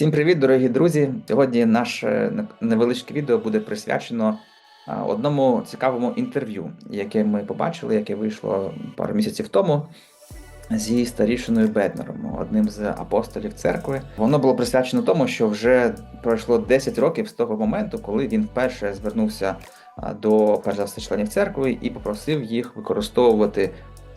Всім привіт, дорогі друзі! Сьогодні наше невеличке відео буде присвячено одному цікавому інтерв'ю, яке ми побачили, яке вийшло пару місяців тому зі старішиною Беднером, одним з апостолів церкви. Воно було присвячено тому, що вже пройшло 10 років з того моменту, коли він вперше звернувся до перш за все членів церкви і попросив їх використовувати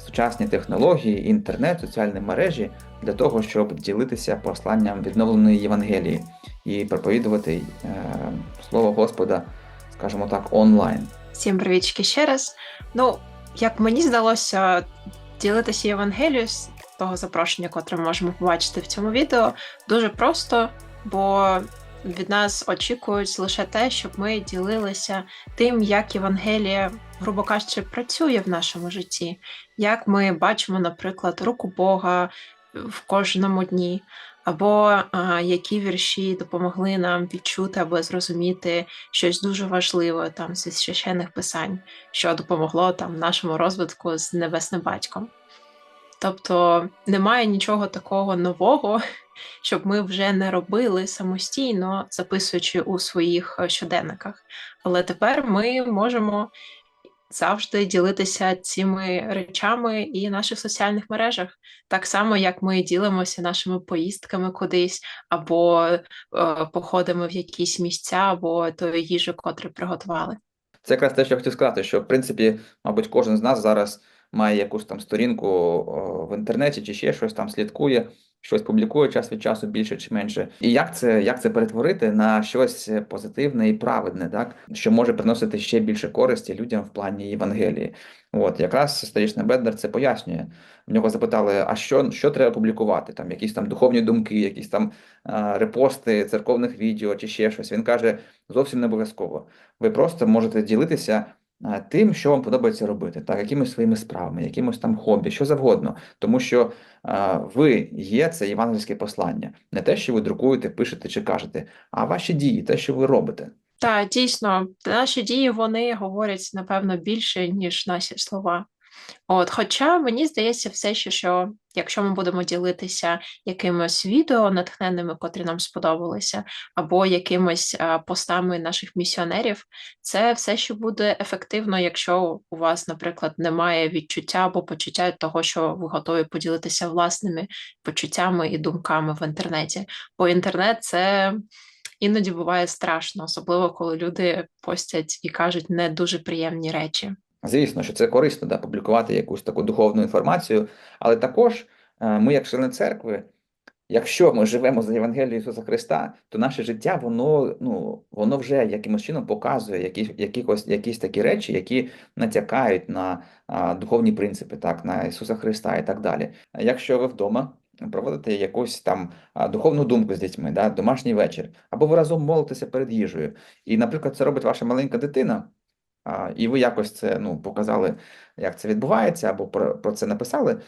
сучасні технології, інтернет, соціальні мережі для того, щоб ділитися посланням відновленої Євангелії і проповідувати е, слово Господа, скажімо так, онлайн. Всім привітки ще раз. Ну, як мені здалося, ділитися Євангелією з того запрошення, котре ми можемо побачити в цьому відео, дуже просто, бо від нас очікують лише те, щоб ми ділилися тим, як Євангелія, грубо кажучи, працює в нашому житті, як ми бачимо, наприклад, руку Бога в кожному дні, або а, які вірші допомогли нам відчути або зрозуміти щось дуже важливе там зі священних писань, що допомогло там нашому розвитку з небесним батьком. Тобто немає нічого такого нового, щоб ми вже не робили самостійно, записуючи у своїх щоденниках. Але тепер ми можемо завжди ділитися цими речами і в наших соціальних мережах, так само як ми ділимося нашими поїздками кудись, або е, походами в якісь місця, або тої їжі, котрі приготували. Це якраз те, що я хотів сказати, що в принципі, мабуть, кожен з нас зараз має якусь там сторінку в інтернеті чи ще щось там слідкує щось публікує час від часу більше чи менше. І як це як це перетворити на щось позитивне і праведне, так що може приносити ще більше користі людям в плані Євангелії? От якраз старішний Бендер це пояснює. В нього запитали: а що що треба публікувати? Там якісь там духовні думки, якісь там а, репости церковних відео чи ще щось. Він каже: зовсім не обов'язково. Ви просто можете ділитися тим, що вам подобається робити, так, якимись своїми справами, якимось там хобі, що завгодно, тому що а, ви є це євангельське послання, не те, що ви друкуєте, пишете чи кажете, а ваші дії, те, що ви робите. Так, дійсно, наші дії вони говорять напевно більше, ніж наші слова. От, Хоча мені здається, все ще, що якщо ми будемо ділитися якимось відео натхненними, котрі нам сподобалися, або якимось постами наших місіонерів, це все ще буде ефективно, якщо у вас, наприклад, немає відчуття або почуття того, що ви готові поділитися власними почуттями і думками в інтернеті. Бо інтернет це. Іноді буває страшно, особливо коли люди постять і кажуть не дуже приємні речі. Звісно, що це корисно да, публікувати якусь таку духовну інформацію, але також е, ми, як члени церкви, якщо ми живемо за Євангелією Ісуса Христа, то наше життя воно ну, воно вже якимось чином показує які, якихось, якісь такі речі, які натякають на а, духовні принципи, так, на Ісуса Христа і так далі. Якщо ви вдома проводите якусь там духовну думку з дітьми, да, домашній вечір, або ви разом молитеся перед їжею, і, наприклад, це робить ваша маленька дитина. І ви якось це ну, показали, як це відбувається, або про про це написали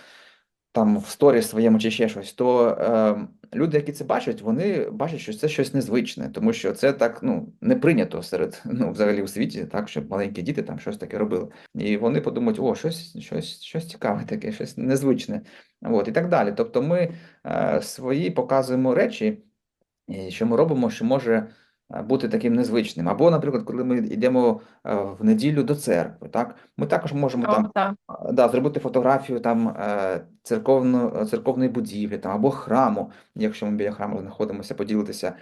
там в сторі своєму чи ще щось, то е, люди, які це бачать, вони бачать, що це щось незвичне, тому що це так ну, не прийнято серед ну, взагалі у світі, так, щоб маленькі діти там щось таке робили. І вони подумають, о, щось щось, щось цікаве таке, щось незвичне. От, І так далі. Тобто ми е, свої показуємо речі, що ми робимо, що може. Е, бути таким незвичним. Або, наприклад, коли ми йдемо е, в неділю до церкви, так ми також можемо О, там да, зробити фотографію там е, церковно, церковної будівлі там або храму, якщо ми біля храму знаходимося, поділитися.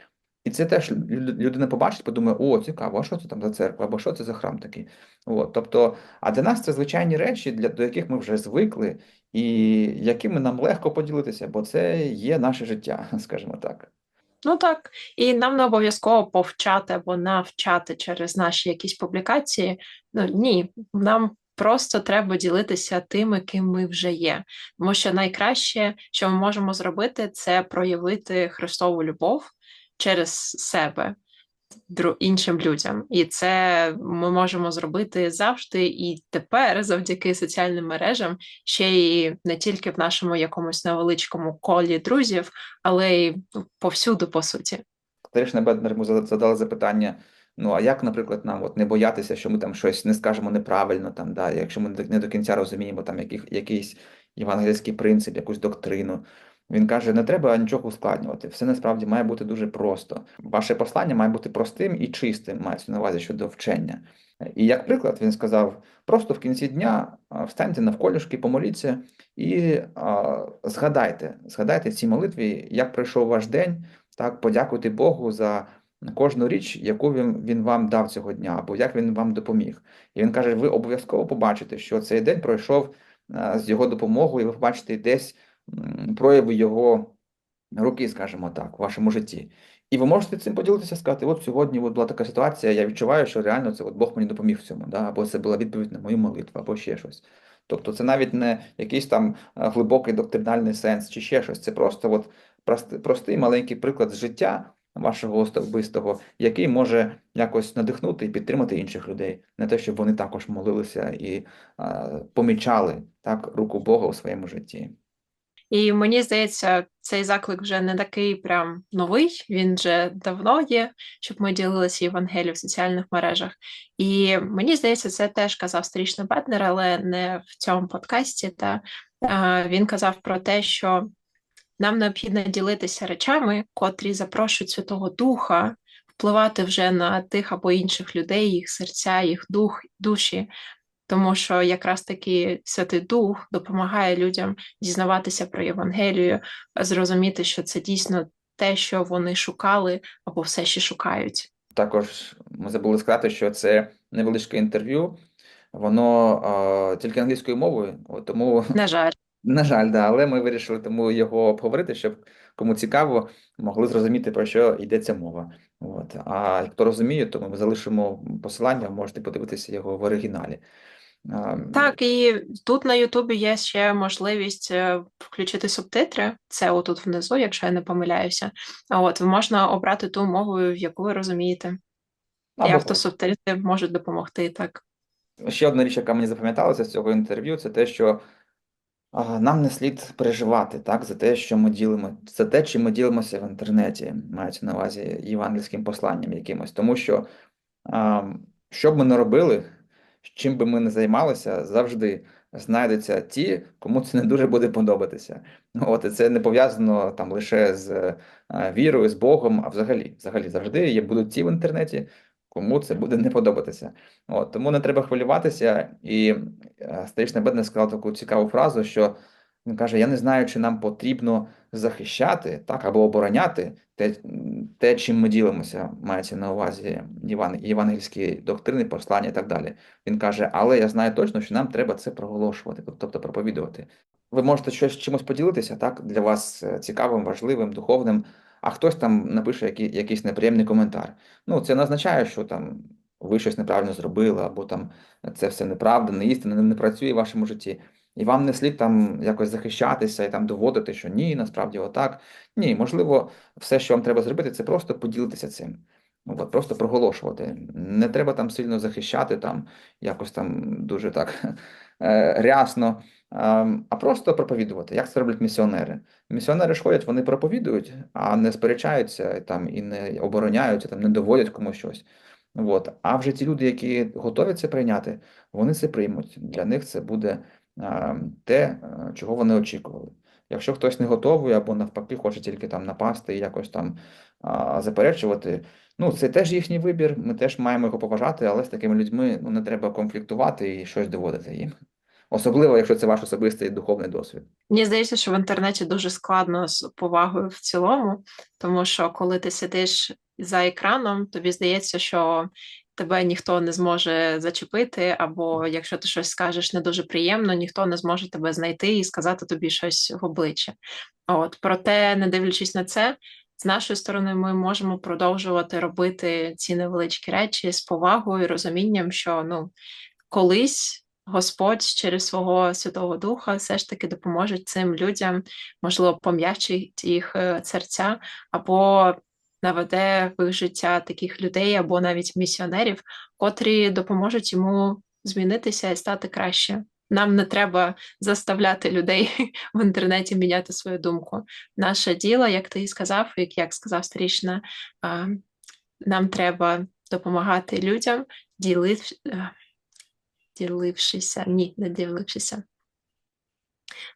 І це теж людина побачить, подумає, о, цікаво, а що це там за церква, або що це за храм такий. От, тобто, а для нас це звичайні речі, для до яких ми вже звикли, і якими нам легко поділитися, бо це є наше життя, скажімо так. Ну так, і нам не обов'язково повчати або навчати через наші якісь публікації. Ну ні, нам просто треба ділитися тими, ким ми вже є. Тому що найкраще, що ми можемо зробити, це проявити Христову любов через себе іншим людям, і це ми можемо зробити завжди. І тепер, завдяки соціальним мережам, ще й не тільки в нашому якомусь невеличкому колі друзів, але й повсюди, по суті. Старішна Беднер йому задали запитання. Ну, а як, наприклад, нам от не боятися, що ми там щось не скажемо неправильно, там, да, якщо ми не до кінця розуміємо там яких, якийсь євангельський принцип, якусь доктрину. Він каже: не треба нічого ускладнювати. Все насправді має бути дуже просто. Ваше послання має бути простим і чистим, мається на увазі щодо вчення. І як приклад, він сказав: просто в кінці дня встаньте навколішки, помоліться і а, згадайте, згадайте в цій молитві, як пройшов ваш день, так подякуйте Богу за кожну річ, яку він він вам дав цього дня, або як він вам допоміг. І він каже: ви обов'язково побачите, що цей день пройшов з його допомогою, і ви побачите десь прояви його руки, скажімо так, в вашому житті. І ви можете цим поділитися, сказати, от сьогодні от була така ситуація, я відчуваю, що реально це от Бог мені допоміг в цьому, да? або це була відповідь на мою молитву, або ще щось. Тобто це навіть не якийсь там глибокий доктринальний сенс чи ще щось. Це просто от простий маленький приклад з життя вашого особистого, який може якось надихнути і підтримати інших людей, не те, щоб вони також молилися і а, помічали так руку Бога у своєму житті. І мені здається, цей заклик вже не такий прям новий, він вже давно є, щоб ми ділилися Євангелією в соціальних мережах. І мені здається, це теж казав сторічний Бетнер, але не в цьому подкасті. Та він казав про те, що нам необхідно ділитися речами, котрі запрошують Святого Духа, впливати вже на тих або інших людей, їх серця, їх дух, душі, тому що якраз таки Святий Дух допомагає людям дізнаватися про Євангелію, зрозуміти, що це дійсно те, що вони шукали або все ще шукають. Також ми забули сказати, що це невеличке інтерв'ю, воно а, тільки англійською мовою, тому на жаль. На жаль, да, але ми вирішили тому його обговорити, щоб кому цікаво, могли зрозуміти, про що йдеться мова. От. А хто розуміє, то ми залишимо посилання, можете подивитися його в оригіналі. Так, і тут на Ютубі є ще можливість е, включити субтитри. Це отут внизу, якщо я не помиляюся. От можна обрати ту мову, в яку ви розумієте. Або... І автосубтитри можуть допомогти так. Ще одна річ, яка мені запам'яталася з цього інтерв'ю, це те, що нам не слід переживати так за те, що ми ділимо, за те, чим ми ділимося в інтернеті, мається на увазі євангельським посланням якимось, тому що що б ми не робили чим би ми не займалися, завжди знайдуться ті, кому це не дуже буде подобатися. От і це не пов'язано там лише з е, вірою, з Богом, а взагалі, взагалі завжди є будуть ті в інтернеті, кому це буде не подобатися. От тому не треба хвилюватися. І е, старішна Бедна сказав таку цікаву фразу, що він каже: Я не знаю, чи нам потрібно захищати так або обороняти те, те, чим ми ділимося, мається на увазі Єван, євангельські доктрини, послання і так далі. Він каже, але я знаю точно, що нам треба це проголошувати, тобто проповідувати. Ви можете щось чимось поділитися, так для вас е, цікавим, важливим, духовним. А хтось там напише який, якийсь неприємний коментар. Ну, це не означає, що там ви щось неправильно зробили, або там це все неправда, не істина, не працює в вашому житті. І вам не слід там якось захищатися і там доводити, що ні, насправді отак. Ні, можливо, все, що вам треба зробити, це просто поділитися цим. Ну, от, Просто проголошувати. Не треба там сильно захищати, там якось там дуже так е, рясно, а просто проповідувати. Як це роблять місіонери? Місіонери ж ходять, вони проповідують, а не сперечаються там і не обороняються, там не доводять комусь щось. От. А вже ті люди, які готові це прийняти, вони це приймуть. Для них це буде те, е, чого вони очікували. Якщо хтось не готовий або навпаки хоче тільки там напасти і якось там заперечувати, ну це теж їхній вибір. Ми теж маємо його поважати, але з такими людьми ну не треба конфліктувати і щось доводити їм. Особливо, якщо це ваш особистий духовний досвід. Мені здається, що в інтернеті дуже складно з повагою в цілому, тому що коли ти сидиш за екраном, тобі здається, що тебе ніхто не зможе зачепити, або якщо ти щось скажеш не дуже приємно, ніхто не зможе тебе знайти і сказати тобі щось в обличчя. От проте, не дивлячись на це, з нашої сторони, ми можемо продовжувати робити ці невеличкі речі з повагою, і розумінням, що ну колись. Господь через свого Святого Духа все ж таки допоможе цим людям, можливо, пом'ячить їх е, серця, або наведе в життя таких людей або навіть місіонерів, котрі допоможуть йому змінитися і стати краще. Нам не треба заставляти людей в інтернеті міняти свою думку. Наше діло, як ти сказав, як як сказав старішина, нам треба допомагати людям, ділив, е, ділившися, ні, не ділившися.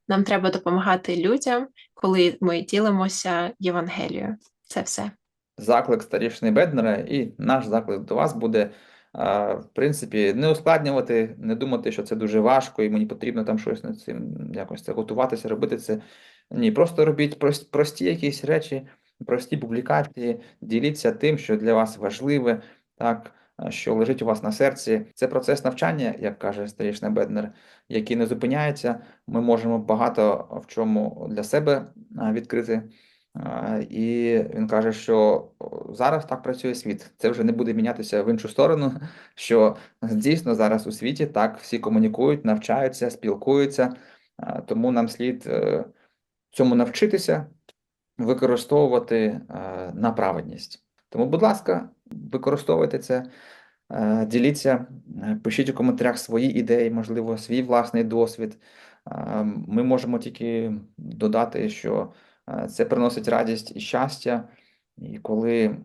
Нам треба допомагати людям коли ми ділимося Євангелією. Це все. Заклик старішини Беднера, і наш заклик до вас буде, в принципі, не ускладнювати, не думати, що це дуже важко, і мені потрібно там щось над цим якось це готуватися, робити це. Ні, просто робіть прос- прості якісь речі, прості публікації, діліться тим, що для вас важливе, так, що лежить у вас на серці. Це процес навчання, як каже старішина Беднер, який не зупиняється. Ми можемо багато в чому для себе відкрити. А, І він каже, що зараз так працює світ. Це вже не буде мінятися в іншу сторону. Що дійсно зараз у світі так всі комунікують, навчаються, спілкуються. Тому нам слід е, цьому навчитися, використовувати е, на праведність. Тому, будь ласка, використовуйте це, е, діліться, е, пишіть у коментарях свої ідеї, можливо, свій власний досвід. Е, Ми можемо тільки додати, що е, це приносить радість і щастя. І коли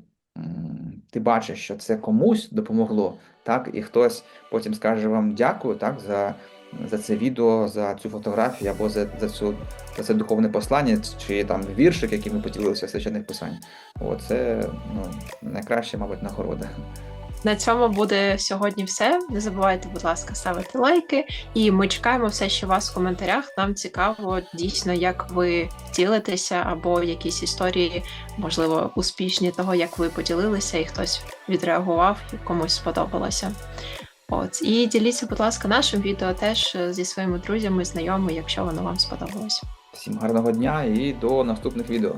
ти бачиш, що це комусь допомогло, так, і хтось потім скаже вам дякую, так, за, за це відео, за цю фотографію або за, за, цю, за це духовне послання, чи там віршик, який ми поділилися в священних писань. О, це ну, найкраща, мабуть, нагорода. На цьому буде сьогодні все. Не забувайте, будь ласка, ставити лайки, і ми чекаємо все, що у вас в коментарях. Нам цікаво дійсно, як ви ділитеся, або якісь історії, можливо, успішні того, як ви поділилися, і хтось відреагував, і комусь сподобалося. От і діліться, будь ласка, нашим відео теж е, зі своїми друзями, знайомими, якщо воно вам сподобалось. Всім гарного дня і до наступних відео.